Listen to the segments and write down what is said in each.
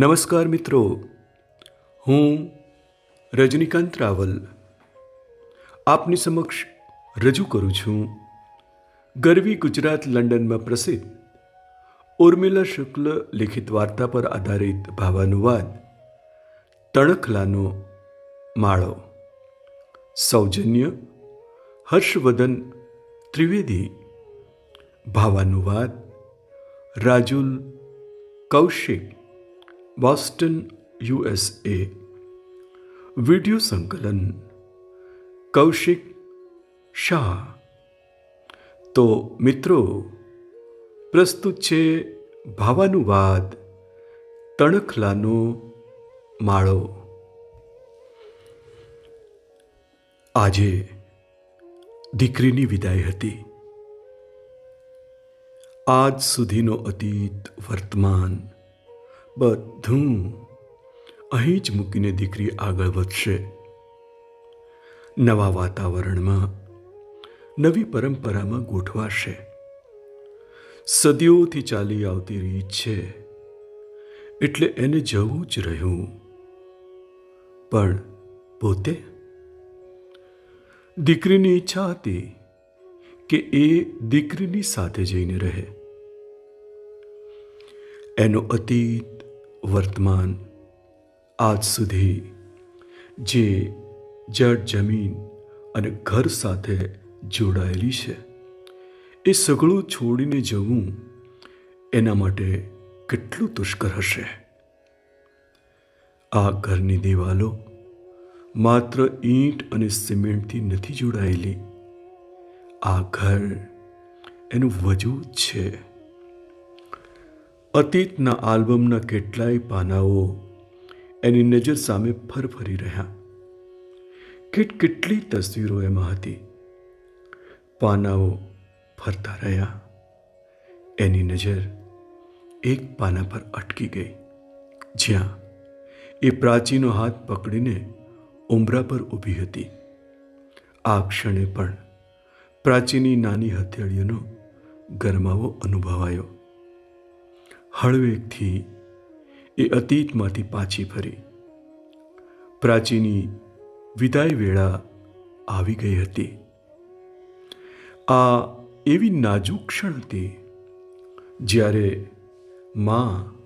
નમસ્કાર મિત્રો. હું રજનીકાંત રાવલ. આપની સમક્ષ રજૂ કરું છું. ગરવી ગુજરાત લંડનમાં પ્રસિદ્ધ ઉર્મિલા શુક્લ લિખિત વાર્તા પર આધારિત ભાવાનુવાદ, તણખલાનો માળો, સૌજન્ય, હર્ષવર્ધન ત્રિવેદી, ભાવાનુવાદ, Rajul Kaushik Boston USA video સંકલન. કૌશિક શાહ. તો મિત્રો, પ્રસ્તુત છે ભાવાનુવાદ, તણખલાનો માળો. આજે દીકરીની વિદાય હતી. આજ સુધીનો અતીત વર્તમાન બધું અહીં જ મૂકીને દીકરી આગળ વધશે. નવા વાતાવરણમાં નવી પરંપરામાં ગોઠવાશે. સદીઓથી ચાલી આવતી રીત છે. એટલે એને જવું જ રહ્યું. પણ પોતે? દીકરીની ઈચ્છા હતી કે એ દીકરીની સાથે જઈને રહે. એનો અતીત વર્તમાન આજ સુધી જે જડ જમીન અને ઘર સાથે જોડાયેલી છે એ સગળું છોડીને જવું એના માટે કેટલું દુષ્કર હશે આ ઘરની દિવાલો માત્ર ઈંટ અને સિમેન્ટથી નથી જોડાયેલી આ ઘર એનું વજૂદ છે અતીતના આલ્બમના કેટલાય પાનાઓ એની નજર સામે ફરફરી રહ્યા. કેટ કેટલી તસવીરો એમાં હતી? પાનાઓ ફરતા રહ્યા. એની નજર એક પાના પર અટકી ગઈ. જ્યાં એ પ્રાચીનો હાથ પકડીને ઉંબરા પર ઊભી હતી. આ ક્ષણે પણ પ્રાચીની નાની હથેળીઓનો ગરમાવો અનુભવાયો. હળવેકથી એ અતીતમાંથી પાછી ફરી. પ્રાચીની વિદાય વેળા આવી ગઈ હતી. આ એવી નાજુક ક્ષણ હતી જ્યારે માં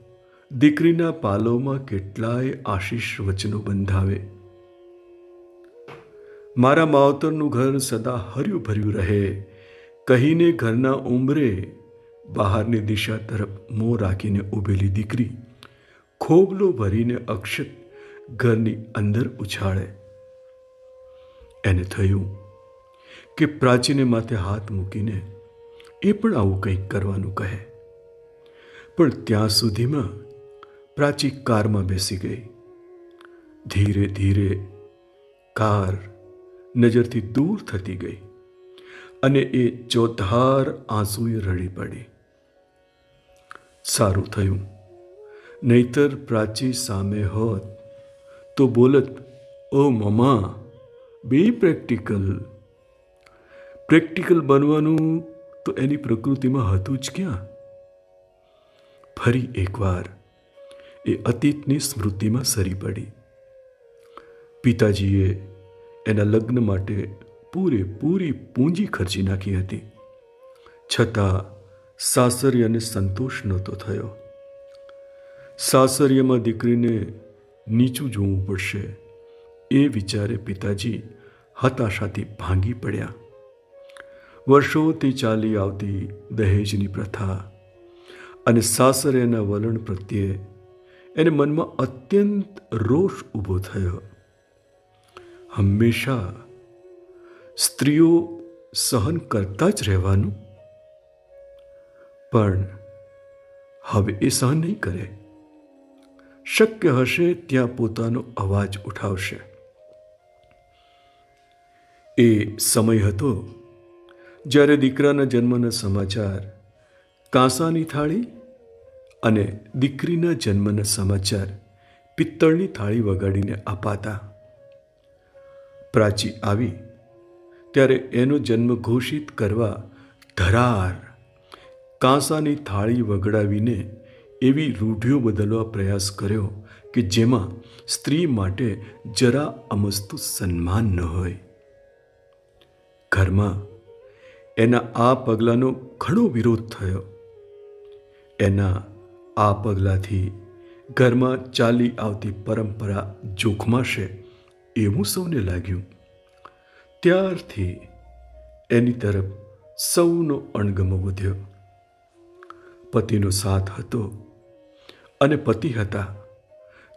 દીકરીના પાલોમાં કેટલાય આશીષ વચનો બંધાવે. મારા માવતરનું ઘર સદા હર્યું ભર્યું રહે. કહીને ઘરના ઉંબરે બહારની દિશા તરફ મોં રાખીને ઊભેલી દીકરી ખોબલો ભરીને અક્ષત ઘરની અંદર ઉછાળે. એને થયું કે પ્રાચીને માથે હાથ મૂકીને એ પણ આવું કંઈક કરવાનું કહે. પણ ત્યાં સુધીમાં પ્રાચી કારમાં બેસી ગઈ. ધીરે ધીરે કાર નજરથી દૂર થતી ગઈ અને એ ચોધાર આંસુએ રડી પડી. સારું થયું. નહીતર પ્રાચી સામે હોત તો બોલત, ઓ મમા બે પ્રેક્ટિકલ પ્રેક્ટિકલ બનવાનું તો એની પ્રકૃતિમાં હતું જ ક્યાં? ફરી એકવાર એ અતીતની સ્મૃતિમાં સરી પડી. પિતાજીએ એના લગ્ન માટે પૂરેપૂરી પૂંજી ખર્ચી નાખી હતી. છતાં સાસરિયાને સંતોષ નહોતો થયો. સાસરિયામાં દીકરીને નીચું જોવું પડશે એ વિચારે પિતાજી હતાશાથી ભાંગી પડ્યા. વર્ષોથી ચાલી આવતી દહેજની પ્રથા અને સાસરિયાના વલણ પ્રત્યે એને મનમાં અત્યંત રોષ ઊભો થયો. હંમેશા સ્ત્રીઓ સહન કરતા જ રહેવાનું પણ હવે એ સહન નહીં કરે. શક્ય હશે ત્યાં પોતાનો અવાજ ઉઠાવશે. એ સમય હતો જ્યારે દીકરાના જન્મના સમાચાર કાંસાની થાળી અને દીકરીના જન્મના સમાચાર પિત્તળની થાળી વગાડીને અપાતા પ્રાચી આવી ત્યારે એનો જન્મ ઘોષિત કરવા ધરાર કાંસાની થાળી વગડાવીને એવી રૂઢિઓ બદલવા પ્રયાસ કર્યો કે જેમાં સ્ત્રી માટે જરા અમસ્તુ સન્માન ન હોય. ઘરમાં એના આ પગલાંનો ઘણો વિરોધ થયો. એના આ પગલાંથી ઘરમાં ચાલી આવતી પરંપરા જોખમાશે એવું સૌને લાગ્યું. ત્યારથી એની તરફ સૌનો અણગમો વધ્યો. પતિનો સાથ હતો અને પતિ હતા.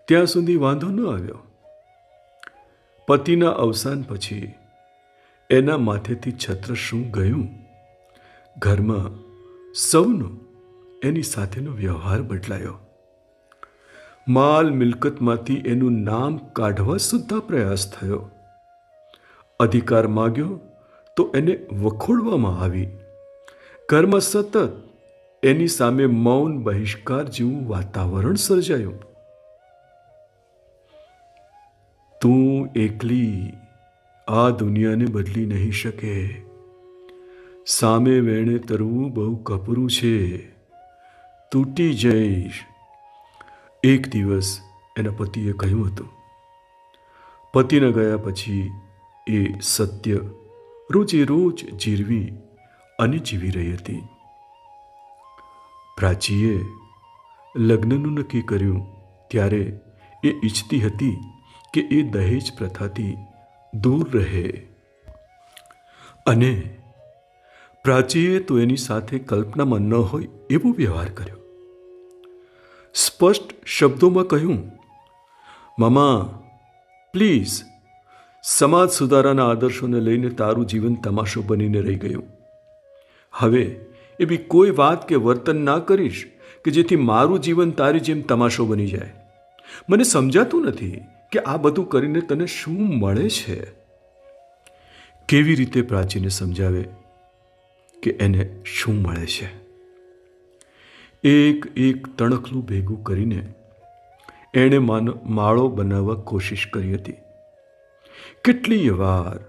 ત્યાં સુધી વાંધો ન આવ્યો. પતિના અવસાન પછી એના માથેથી છત્ર શું ગયું? ઘરમાં સૌનો એની સાથેનો વ્યવહાર બદલાયો. માલ મિલકતમાંથી એનું નામ કાઢવા સુદ્ધા પ્રયાસ થયો. અધિકાર માગ્યો તો એને વખોડવામાં આવી. ઘરમાં સતત એની સામે મૌન, બહિષ્કાર જેવું વાતાવરણ સર્જાયું. તું એકલી આ દુનિયાને બદલી નહીં શકે. સામે વેણે તરવું બહુ કપરું છે. તૂટી જઈશ. એક દિવસ એના પતિએ કહ્યું હતું. પતિને ગયા પછી એ સત્ય રોજે રોજ જીરવી અને જીવી રહી હતી. પ્રાચીએ લગ્નનું નક્કી કર્યું ત્યારે એ ઈચ્છતી હતી કે એ દહેજ પ્રથાથી દૂર રહે. અને પ્રાચીએ તો એની સાથે કલ્પનામાં ન હોય એવો વ્યવહાર કર્યો. સ્પષ્ટ શબ્દોમાં કહ્યું, મામા, પ્લીઝ, સમાજ સુધારાના આદર્શોને લઈને તારું જીવન તમાશો બનીને રહી ગયું. હવે એવી કોઈ વાત કે વર્તન ના કરીશ કે જેથી મારું જીવન તારી જેમ તમાશો બની જાય. મને સમજાતું નથી કે આ બધું કરીને તને શું મળે છે? કેવી રીતે પ્રાચીને સમજાવે કે એને શું મળે છે? એક એક તણખલું ભેગું કરીને એણે માળો બનાવવા કોશિશ કરી હતી. કેટલીય વાર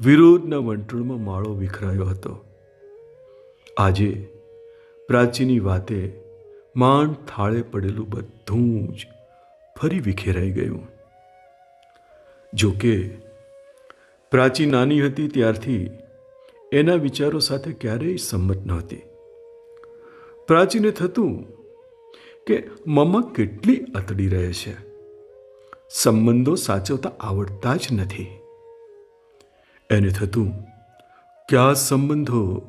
વિરોધના વંટણમાં માળો વિખરાયો હતો. આજે પ્રાચીની વાતે માંડ થાળે પડેલું બધું જ ફરી વિખેરાઈ ગયું. જોકે પ્રાચી નાની હતી ત્યારથી એના વિચારો સાથે ક્યારેય સંમત નહોતી પ્રાચીને થતું કે મમ્મા કેટલી અતડી રહે છે. સંબંધો સાચવતા આવડતા જ નથી. એને થતું, કયા સંબંધો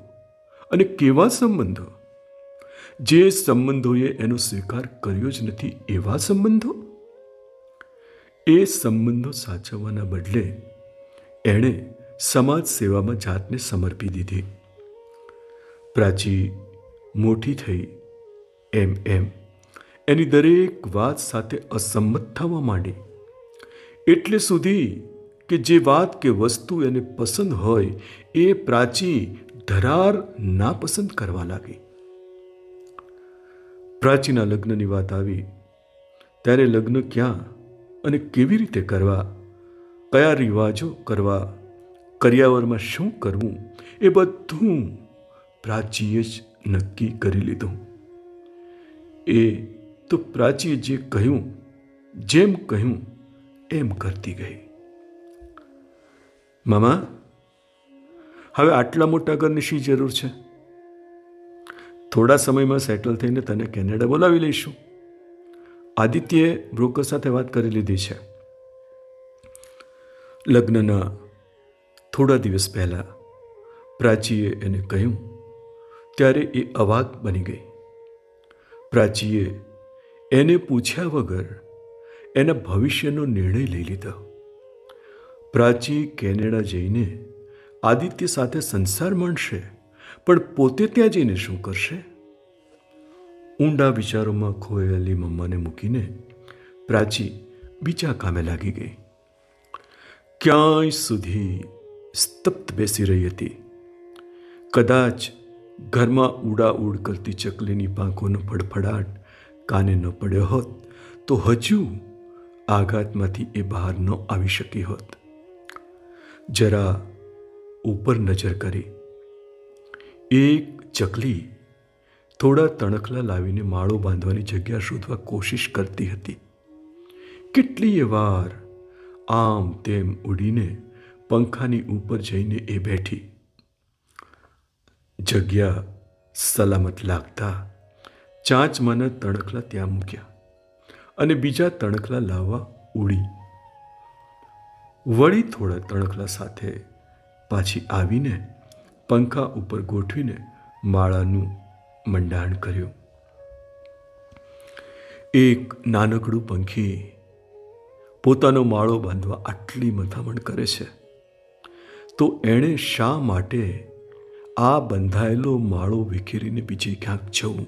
અને કેવા સંબંધો? જે સંબંધોએ એનો સ્વીકાર કર્યો જ નથી, એવા સંબંધો? એ સંબંધો સાચવવાના બદલે એણે સમાજ સેવામાં જાતને સમર્પી દીધી. પ્રાચી, મોટી થઈ, એમ એમ. એની દરેક વાત સાથે અસંમત થવા માંડી. એટલે સુધી કે જે વાત કે વસ્તુ એને પસંદ હોય, એ પ્રાચી ધરાર નાપસંદ કરવા લાગી. પ્રાચીના લગ્નની વાત આવી, ત્યારે લગ્ન ક્યાં અને કેવી રીતે કરવા, કયા રિવાજો કરવા, કર્યાવરમાં શું કરવું, એ બધું પ્રાચીએ જ નક્કી કરી લીધું. એ તો પ્રાચીએ જે કહ્યું, જેમ કહ્યું, એમ કરતી ગઈ. મામા હવે આટલા મોટા ઘરની શી જરૂર છે? થોડા સમયમાં સેટલ થઈને તને કેનેડા બોલાવી લઈશું. આદિત્યએ બ્રોકર સાથે વાત કરી લીધી છે. લગ્નના થોડા દિવસ પહેલાં પ્રાચીએ એને કહ્યું, ત્યારે એ અવાક બની ગઈ. પ્રાચીએ એને પૂછ્યા વગર એના ભવિષ્યનો નિર્ણય લઈ લીધો. પ્રાચી કેનેડા જઈને આદિત્ય સાથે સંસાર માણશે પણ પોતે ત્યાં જઈને શું કરશે? ઊંડા વિચારોમાં ખોયેલી મમ્માને મૂકીને પ્રાચી બીજા કામે લાગી ગઈ. ક્યાંય સુધી સ્તબ્ધ બેસી રહી હતી. કદાચ ઘરમાં ઉડા ઉડ કરતી ચકલીની પાંખોનો ફડફડાટ કાને ન પડ્યો હોત, તો હજુ આઘાતમાંથી એ બહાર ન આવી શકી હોત. જરા ઉપર નજર કરી. એક ચકલી થોડા તણખલા લાવીને માળો બાંધવાની જગ્યા શોધવા કોશિશ કરતી હતી. કેટલીય વાર આમ તેમ ઉડીને પંખાની ઉપર જઈને એ બેઠી. જગ્યા સલામત લાગતા ચાંચમાંના તણખલા ત્યાં મૂક્યા અને બીજા તણખલા લાવવા ઉડી. વળી થોડા તણખલા સાથે પાછી આવીને પંખા ઉપર ગોઠવીને માળાનું મંડાણ કર્યું. એક નાનકડું પંખી પોતાનો માળો બાંધવા આટલી મથામણ કરે છે. તો એણે શા માટે આ બંધાયેલો માળો વિખેરીને બીજે ક્યાંક જવું?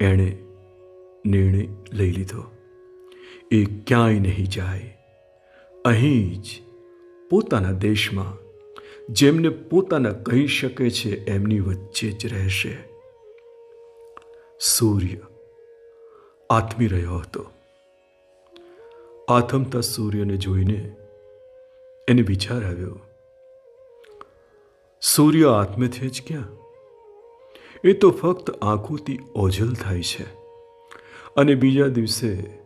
એણે નિર્ણય લઈ લીધો. એ ક્યાંય નહીં જાય. અહીં જ પોતાના દેશમાં, જેમને પોતાના કહી શકે છે, એમની વચ્ચે જ રહેશે. સૂર્ય આથમી રહ્યો હતો. આથમતા સૂર્યને જોઈને એને વિચાર આવ્યો, સૂર્ય આત્મે છે જ ક્યાં? એ તો ફક્ત આંખોથી ઓઝલ થાય છે. અને બીજા દિવસે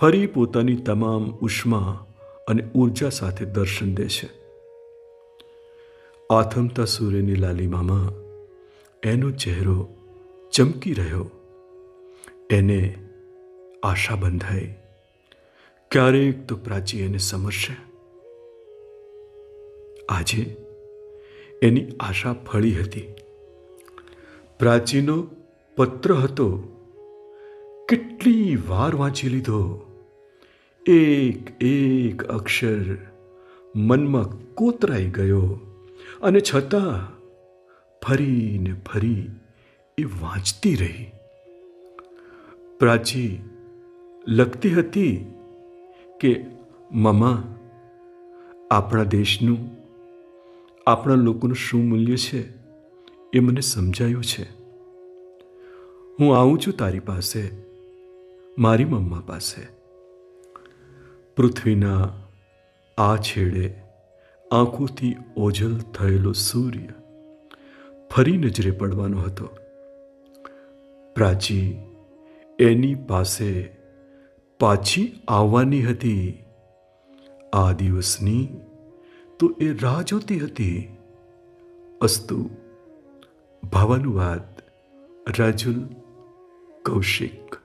ફરી પોતાની તમામ ઉષ્મા અને ઊર્જા સાથે દર્શન દે છે. આથમતા સૂર્યની લાલીમામાં એનો ચહેરો ચમકી રહ્યો. એને આશા બંધાઈ, ક્યારેક તો પ્રાચી એને સમજશે આજે એની આશા ફળી હતી. પ્રાચીનો પત્ર હતો, કેટલી વાર વાંચી લીધો? એક એક અક્ષર મનમાં કોતરાઈ ગયો અને છતાં ફરીને ફરી એ વાંચતી રહી. પ્રાચી લખતી હતી કે મમા આપણા દેશનું, આપણા લોકોનું શું મૂલ્ય છે એ મને સમજાયું છે. હું આવું છું તારી પાસે, મારી મમ્મા પાસે. પૃથ્વીના આ છેડે આંખોથી ઓઝલ થયેલો સૂર્ય ફરી નજરે પડવાનો હતો. પ્રાચી એની પાસે પાછી આવવાની હતી. આ દિવસની તો એ રાહ જોતી હતી. અસ્તુ, ભાવાનુવાદ, રાજુલ કૌશિક.